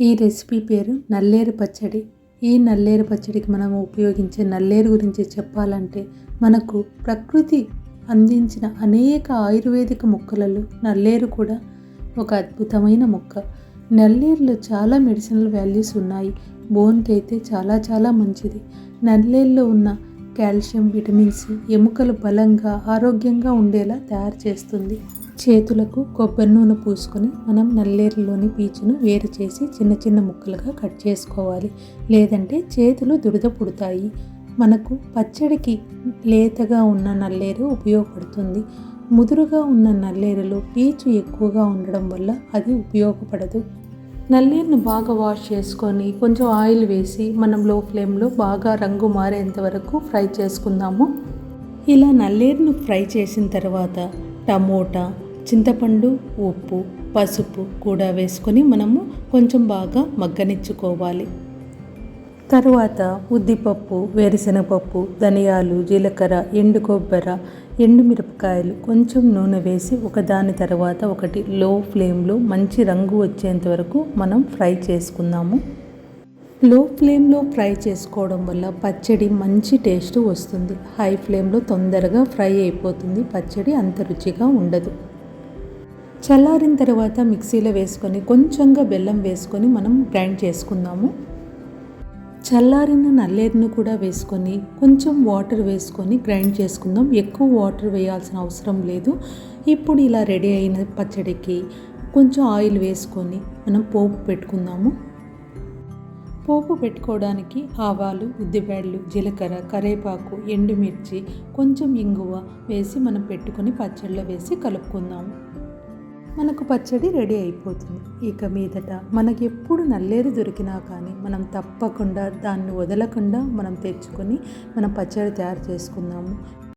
ఈ రెసిపీ పేరు నల్లేరు పచ్చడి. ఈ నల్లేరు పచ్చడికి మనం ఉపయోగించే నల్లేరు గురించి చెప్పాలంటే మనకు ప్రకృతి అందించిన అనేక ఆయుర్వేదిక మొక్కలలో నల్లేరు కూడా ఒక అద్భుతమైన మొక్క. నల్లేరులో చాలా మెడిసినల్ వాల్యూస్ ఉన్నాయి. బోన్కి అయితే చాలా చాలా మంచిది. నల్లేరులో ఉన్న కాల్షియం విటమిన్స్ ఎముకలు బలంగా ఆరోగ్యంగా ఉండేలా తయారు చేస్తుంది. చేతులకు కొబ్బరి నూనె పూసుకొని మనం నల్లేరులోని పీచును వేరు చేసి చిన్న చిన్న ముక్కలుగా కట్ చేసుకోవాలి. లేదంటే చేతులు దురద పుడతాయి. మనకు పచ్చడికి లేతగా ఉన్న నల్లేరు ఉపయోగపడుతుంది. ముదురుగా ఉన్న నల్లేరులో పీచు ఎక్కువగా ఉండడం వల్ల అది ఉపయోగపడదు. నల్లేరును బాగా వాష్ చేసుకొని కొంచెం ఆయిల్ వేసి మనం లో ఫ్లేమ్లో బాగా రంగు మారేంత వరకు ఫ్రై చేసుకుందాము. ఇలా నల్లేరును ఫ్రై చేసిన తర్వాత టమోటా చింతపండు ఉప్పు పసుపు కూడా వేసుకొని మనము కొంచెం బాగా మగ్గనిచ్చుకోవాలి. తరువాత ఉద్దిపప్పు వేరుశనగపప్పు ధనియాలు జీలకర్ర ఎండు కొబ్బరి ఎండు మిరపకాయలు కొంచెం నూనె వేసి ఒకదాని తర్వాత ఒకటి లో ఫ్లేమ్లో మంచి రంగు వచ్చేంత వరకు మనం ఫ్రై చేసుకుందాము. లో ఫ్లేమ్లో ఫ్రై చేసుకోవడం వల్ల పచ్చడి మంచి టేస్ట్ వస్తుంది. హై ఫ్లేమ్లో తొందరగా ఫ్రై అయిపోతుంది. పచ్చడి అంత రుచిగా ఉండదు. చల్లారిన తర్వాత మిక్సీలో వేసుకొని కొంచెంగా బెల్లం వేసుకొని మనం గ్రైండ్ చేసుకుందాము. చల్లారిన నల్లేరును కూడా వేసుకొని కొంచెం వాటర్ వేసుకొని గ్రైండ్ చేసుకుందాం. ఎక్కువ వాటర్ వేయాల్సిన అవసరం లేదు. ఇప్పుడు ఇలా రెడీ అయిన పచ్చడికి కొంచెం ఆయిల్ వేసుకొని మనం పోపు పెట్టుకుందాము. పోపు పెట్టుకోవడానికి ఆవాలు ఉద్దిపేడలు జీలకర్ర కరేపాకు ఎండుమిర్చి కొంచెం ఇంగువ వేసి మనం పెట్టుకొని పచ్చడిలో వేసి కలుపుకుందాము. మనకు పచ్చడి రెడీ అయిపోతుంది. ఇక మీదట మనకి ఎప్పుడు నల్లేరు దొరికినా కానీ మనం తప్పకుండా దాన్ని వదలకుండా మనం తెచ్చుకొని మనం పచ్చడి తయారు చేసుకుందాము.